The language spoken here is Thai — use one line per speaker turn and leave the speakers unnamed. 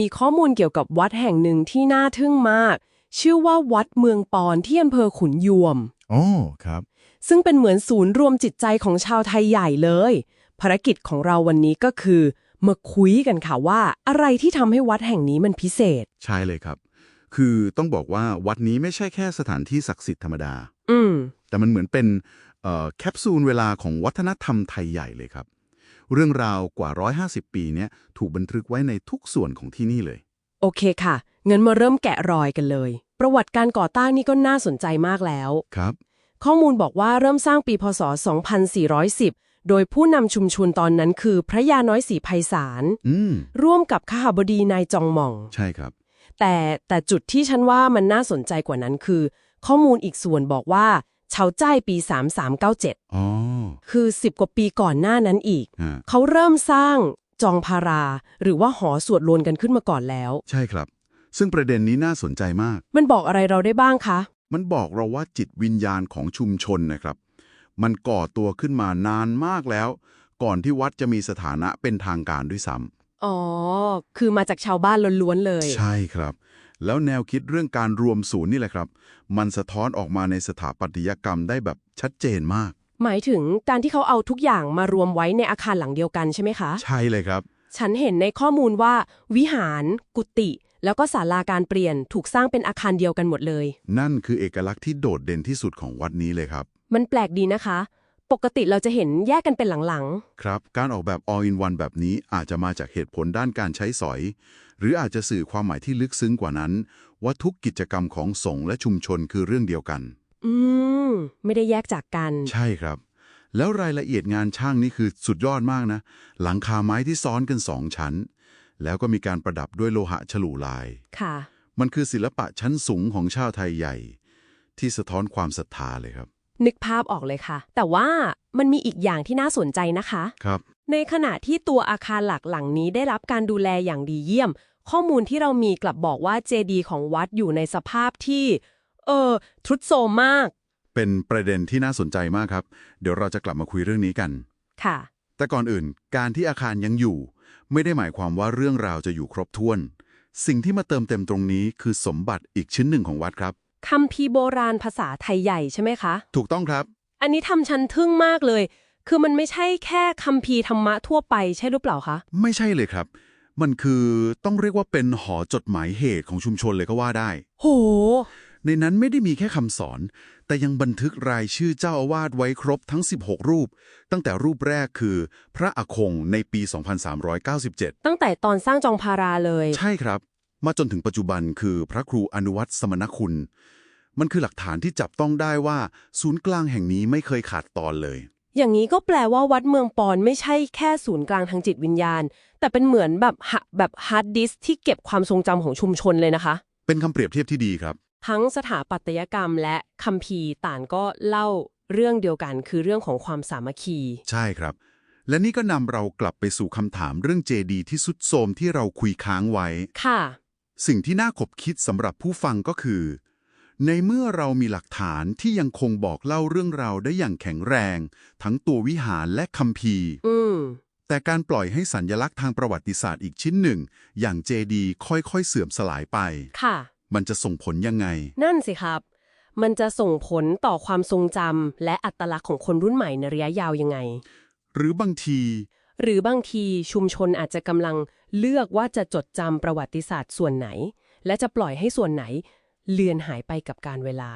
มีข้อมูลเกี่ยวกับวัดแห่งหนึ่งที่น่าทึ่งมาก ชื่อว่าวัดเมืองปอนที่อำเภอขุนยวม
อ๋อครับ
ซึ่งเป็นเหมือนศูนย์รวมจิตใจของชาวไทยใหญ่เลย ภารกิจของเราวันนี้ก็คือ มาคุยกันค่ะว่า อะไรที่ทำให้วัดแห่งนี้มันพิเศษ
ใช่เลยครับ คือต้องบอกว่าวัดนี้ไม่ใช่แค่สถานที่ศักดิ์สิทธิ์ธรรมดา
อืม
แต่มันเหมือนเป็นเอ่อแคปซูลเวลาของวัฒนธรรมไทยใหญ่เลยครับ เรื่องราวกว่า 150 ปีเนี้ยถูกบันทึกไว้ในทุกส่วนของที่นี่เลย
โอเคค่ะงั้นมาเริ่มแกะรอยกันเลย ประวัติการก่อตั้งนี่ก็น่าสนใจมากแล้ว
ครับ
ข้อมูลบอกว่าเริ่มสร้างปีพศ 2410 โดยผู้นำชุมชนตอนนั้นคือพระยาน้อยศรีไพศาล
อืม
ร่วมกับข้าบดีนายจองหม่อง
ใช่ครับ
แต่แต่จุดที่ฉันว่ามันน่าสนใจกว่านั้นคือ ข้อมูลอีกส่วนบอกว่า เฉาจ้ายปี 3397
อ๋อ
คือ 10 กว่าปีก่อนหน้านั้นอีก
ฮะ
เขาเริ่มสร้างจองพารา หรือว่าหอสวดลนกันขึ้นมาก่อนแล้ว
ใช่ครับ ซึ่งประเด็นนี้น่าสนใจมาก
มันบอกอะไรเราได้บ้างคะ
มันบอกเราว่าจิตวิญญาณของชุมชนนะครับ มันก่อตัวขึ้นมานานมากแล้ว ก่อนที่วัดจะมีสถานะเป็นทางการด้วยซ้
อ๋อ คือมาจากชาวบ้านล้วนๆเลยำ
ใช่ครับ แล้วแนวคิดเรื่องการรวมศูนย์นี่แหละครับ มันสะท้อนออกมาในสถาปัตยกรรมได้แบบชัดเจนมาก
หมายถึงการที่เขาเอาทุกอย่างมารวมไว้ในอาคารหลังเดียวกันใช่ไหมคะ
ใช่เลยครับ
ฉันเห็นในข้อมูลว่า วิหาร กุฏิแล้วก็ศาลาการเปลี่ยนถูกสร้างเป็นอาคารเดียวกันหมดเลย
นั่นคือเอกลักษณ์ที่โดดเด่นที่สุดของวัดนี้เลยครับ
มันแปลกดีนะคะ ปกติเราจะเห็นแยกกันเป็นหลัง
ครับ การออกแบบ all in one แบบนี้อาจจะมาจากเหตุผลด้านการใช้สอย หรืออาจจะสื่อความหมายที่ลึกซึ้งกว่านั้น ว่าทุกกิจกรรมของสงฆ์และชุมชนคือเรื่องเดียวกัน
ๆ อืม ไม่ได้แยกจากกัน
ใช่ครับ แล้วรายละเอียดงานช่างนี่คือสุดยอดมากนะ หลังคาไม้ที่ซ้อนกันสองชั้น แล้วก็มีการประดับด้วยโลหะฉลูลาย
ค่ะ
มันคือศิลปะชั้นสูงของชาวไทยใหญ่ ที่สะท้อนความศรัทธาเลยครับ
นึกภาพออกเลยค่ะ แต่ว่ามันมีอีกอย่างที่น่าสนใจนะคะ
ครับ
ในขณะที่ตัวอาคารหลักหลังนี้ได้รับการดูแลอย่างดีเยี่ยม ข้อมูลที่เรามีกลับบอกว่าเจดีย์ของวัดอยู่ในสภาพที่ เออทรุดโทรมมาก
เป็นประเด็นที่น่าสนใจมากครับ เดี๋ยวเราจะกลับมาคุยเรื่องนี้กัน
ค่ะ
แต่ก่อนอื่น การที่อาคารยังอยู่ ไม่ได้หมายความว่าเรื่องราวจะอยู่ครบถ้วน สิ่งที่มาเติมเต็มตรงนี้คือสมบัติอีกชิ้นหนึ่งของวัดครับ
คำพีร์โบราณภาษาไทยใหญ่ใช่ไหมคะ
ถูกต้องครับ
อันนี้ทำฉันทึ่งมากเลย คือมันไม่ใช่แค่คำพีร์ธรรมะทั่วไปใช่หรือเปล่าคะ
ไม่ใช่เลยครับ มันคือต้องเรียกว่าเป็นหอจดหมายเหตุของชุมชนเลยก็ว่าได้
โห
ในนั้นไม่ได้มีแค่คำสอน แต่ยังบันทึกรายชื่อเจ้าอาวาสไว้ครบทั้ง 16 รูป ตั้งแต่รูปแรกคือ พระอาคงในปี 2397
ตั้งแต่ตอนสร้างจองพาราเลย
ใช่ครับ มาจนถึงปัจจุบันคือพระครูอนุวัตสมณคุณ มันคือหลักฐานที่จับต้องได้ว่าศูนย์กลางแห่งนี้ไม่เคยขาดตอนเลย
อย่างนี้ก็แปลว่าวัดเมืองปอนไม่ใช่แค่ศูนย์กลางทางจิตวิญญาณ แต่เป็นเหมือนแบบหะแบบฮาร์ดดิสก์ที่เก็บความทรงจำของชุมชนเลยนะคะ
เป็นคำเปรียบเทียบที่ดีครับ
ทั้งสถาปัตยกรรมและคัมภีร์ต่างก็เล่าเรื่องเดียวกัน คือเรื่องของความสามัคคี
ใช่ครับ และนี่ก็นำเรากลับไปสู่คำถามเรื่องเจดีที่สุดโทรมที่เราคุยค้างไว้
ค่ะ
สิ่งที่น่าขบคิดสำหรับผู้ฟังก็คือ ในเมื่อเรามีหลักฐานที่ยังคงบอกเล่าเรื่องราวได้อย่างแข็งแรง ทั้งตัววิหารและคัมภีร์
อืม
แต่การปล่อยให้สัญญลักษณ์ทางประวัติศาสตร์อีกชิ้นหนึ่ง อย่างเจดีค่อยๆเสื่อมสลายไป
ค่ะ
มันจะส่งผลยังไง
นั่นสิครับ มันจะส่งผลต่อความทรงจำและอัตลักษณ์ของคนรุ่นใหม่ในระยะยาวยังไง
หรือบางที
หรือบางทีชุมชนอาจจะกำลังเลือกว่าจะจดจำประวัติศาสตร์ส่วนไหน และจะปล่อยให้ส่วนไหน เลือนหายไปกับการเวลา